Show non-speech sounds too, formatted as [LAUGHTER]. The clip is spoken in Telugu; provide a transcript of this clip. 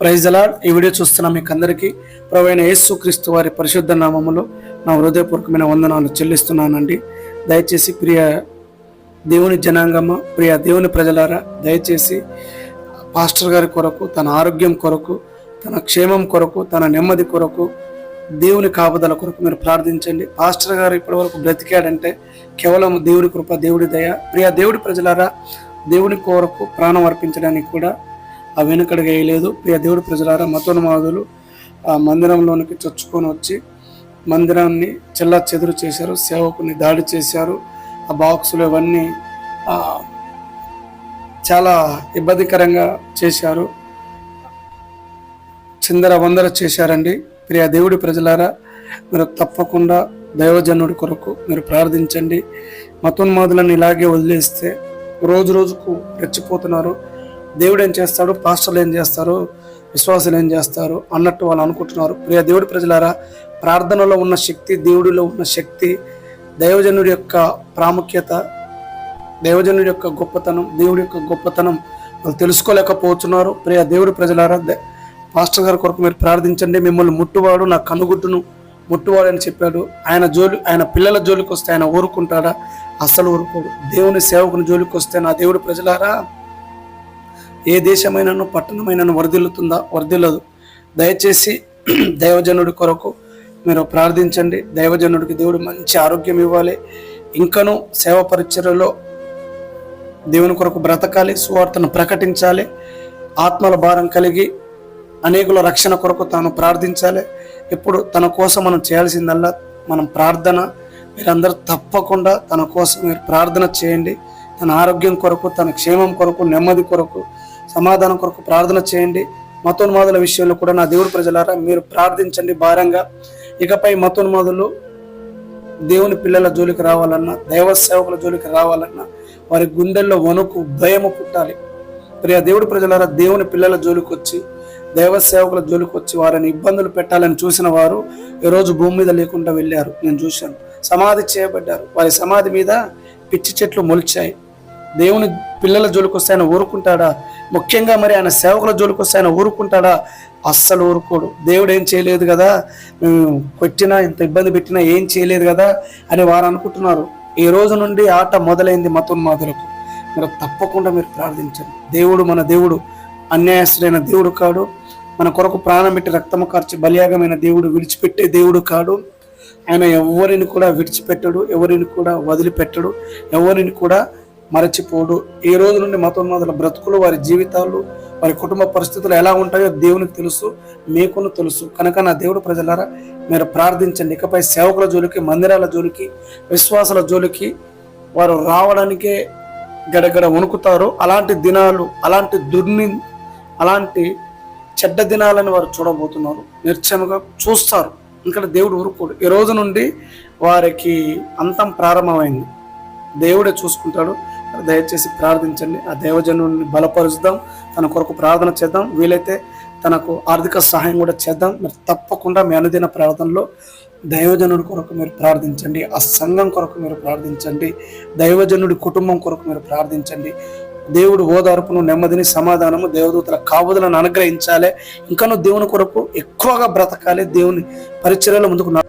ప్రైజ్ అలాడ్ ఈ వీడియో చూస్తున్న మీకు అందరికీ ప్రవైన యేసు క్రీస్తు వారి పరిశుద్ధ నామములో నా హృదయపూర్వకమైన వందనాలు చెల్లిస్తున్నానండి. దయచేసి ప్రియ దేవుని జనాంగమ ప్రియ దేవుని ప్రజలారా దయచేసి పాస్టర్ గారి కొరకు తన ఆరోగ్యం కొరకు తన క్షేమం కొరకు తన నెమ్మది కొరకు దేవుని కాపుదల కొరకు మీరు ప్రార్థించండి. పాస్టర్ గారు ఇప్పటివరకు బ్రతికాడంటే కేవలం దేవుడి కృప దేవుడి దయ. ప్రియ దేవుడి ప్రజలారా దేవుని కొరకు ప్రాణం అర్పించడానికి కూడా ఆ వెనుకడుగు వేయలేదు. ప్రియ దేవుడు ప్రజలారా మతోన్మాదులు ఆ మందిరంలోనికి చొచ్చుకొని వచ్చి మందిరాన్ని చెల్లా చెదురు చేశారు సేవకుని దాడి చేశారు. ఆ బాక్సులు ఇవన్నీ చాలా ఇబ్బందికరంగా చేశారు. చిందర వందర చేశారండి. ప్రియ దేవుడి ప్రజలారా మీరు తప్పకుండా దైవజనుడి కొరకు మీరు ప్రార్థించండి. మతోన్మాదులను ఇలాగే వదిలేస్తే రోజు రోజుకు రెచ్చిపోతున్నారు. దేవుడు ఏం చేస్తాడు? పాస్టర్లు ఏం చేస్తారు? విశ్వాసులు ఏం చేస్తారు? అన్నట్టు వాళ్ళు అనుకుంటున్నారు. ప్రియ దేవుడి ప్రజలారా ప్రార్థనలో ఉన్న శక్తి దేవుడిలో ఉన్న శక్తి దైవజనుడి యొక్క ప్రాముఖ్యత దైవజనుడి యొక్క గొప్పతనం దేవుడి యొక్క గొప్పతనం వాళ్ళు తెలుసుకోలేకపోతున్నారు. ప్రియ దేవుడి ప్రజలారా పాస్టర్ గారి కొరకు మీరు ప్రార్థించండి. మిమ్మల్ని ముట్టువాడు నా కనుగుడ్డును ముట్టువాడు అని చెప్పాడు. ఆయన జోలి ఆయన పిల్లల జోలికి వస్తే ఆయన ఊరుకుంటాడా? అస్సలు ఊరుకోడు. దేవుని సేవకుని జోలికి వస్తే నా దేవుడి ప్రజలారా ఏ దేశమైనను పట్టణమైనను వర్ధిల్లుతుందా వర్ధిల్లదు దయచేసి [CLEARS THROAT] దైవజనుడి కొరకు మీరు ప్రార్థించండి. దైవజనుడికి దేవుడు మంచి ఆరోగ్యం ఇవ్వాలి. ఇంకనూ సేవ పరిచర్యలో దేవుని కొరకు బ్రతకాలి. సువార్తను ప్రకటించాలి. ఆత్మల భారం కలిగి అనేకుల రక్షణ కొరకు తాను ప్రార్థించాలి. ఇప్పుడు తన కోసం మనం చేయాల్సిందల్లా మనం ప్రార్థన. మీరందరూ తప్పకుండా తన కోసం మీరు ప్రార్థన చేయండి. తన ఆరోగ్యం కొరకు తన క్షేమం కొరకు నెమ్మది కొరకు సమాధానం కొరకు ప్రార్థన చేయండి. మతోన్మాదుల విషయంలో కూడా నా దేవుడు ప్రజలారా మీరు ప్రార్థించండి భారంగా. ఇకపై మతోన్మాదులు దేవుని పిల్లల జోలికి రావాలన్నా దైవ సేవకుల జోలికి రావాలన్నా వారి గుండెల్లో వణుకు భయము పుట్టాలి. ప్రియ దేవుడి ప్రజలారా దేవుని పిల్లల జోలికి వచ్చి దైవ సేవకుల జోలికి వచ్చి వారిని ఇబ్బందులు పెట్టాలని చూసిన వారు ఈరోజు భూమి మీద లేకుండా వెళ్ళారు. నేను చూశాను. సమాధి చేయబడ్డారు. వారి సమాధి మీద పిచ్చి చెట్లు మొలిచాయి. దేవుని పిల్లల జోలికొస్తే ఆయన ఊరుకుంటాడా? ముఖ్యంగా మరి ఆయన సేవకుల జోలికొస్తే ఆయన ఊరుకుంటాడా? అస్సలు ఊరుకోడు. దేవుడు ఏం చేయలేదు కదా? మేము కొట్టినా ఇంత ఇబ్బంది పెట్టినా ఏం చేయలేదు కదా? అని వారు అనుకుంటున్నారు. ఈ రోజు నుండి ఆట మొదలైంది మతోన్మాదులకు. మీరు తప్పకుండా మీరు ప్రార్థించండి. దేవుడు మన దేవుడు అన్యాయస్తుడైన దేవుడు కాడు. మన కొరకు ప్రాణం పెట్టి రక్తము కార్చి బలియాగమైన దేవుడు విడిచిపెట్టే దేవుడు కాడు. ఆయన ఎవరిని కూడా విడిచిపెట్టడు ఎవరిని కూడా వదిలిపెట్టడు ఎవరిని కూడా మరచిపోడు. ఈ రోజు నుండి మతోన్మాదుల బ్రతుకులు వారి జీవితాలు వారి కుటుంబ పరిస్థితులు ఎలా ఉంటాయో దేవునికి తెలుసు మీకును తెలుసు. కనుక నా దేవుడు ప్రజలారా మీరు ప్రార్థించండి. ఇకపై సేవకుల జోలికి మందిరాల జోలికి విశ్వాసాల జోలికి వారు రావడానికే గడగడ వణుకుతారు. అలాంటి దినాలు అలాంటి దుర్ని అలాంటి చెడ్డ దినాలని వారు చూడబోతున్నారు. నిర్చయముగా చూస్తారు. ఇక్కడ దేవుడు ఊరుకోడు. ఈ రోజు నుండి వారికి అంతం ప్రారంభమైంది. దేవుడే చూసుకుంటాడు. దయచేసి ప్రార్థించండి. ఆ దేవజనుని బలపరుచుదాం తన కొరకు ప్రార్థన చేద్దాం. వీలైతే తనకు ఆర్థిక సహాయం కూడా చేద్దాం. మీరు తప్పకుండా మీ అనుదిన ప్రార్థనలో దైవజనుడి కొరకు మీరు ప్రార్థించండి. ఆ సంఘం కొరకు మీరు ప్రార్థించండి. దైవజనుడి కుటుంబం కొరకు మీరు ప్రార్థించండి. దేవుడు ఓదార్పును నెమ్మదిని సమాధానము దేవదూతల కావుదలను అనుగ్రహించాలి. ఇంకనూ దేవుని కొరకు ఎక్కువగా బ్రతకాలి. దేవుని పరిచర్యలో ముందుకు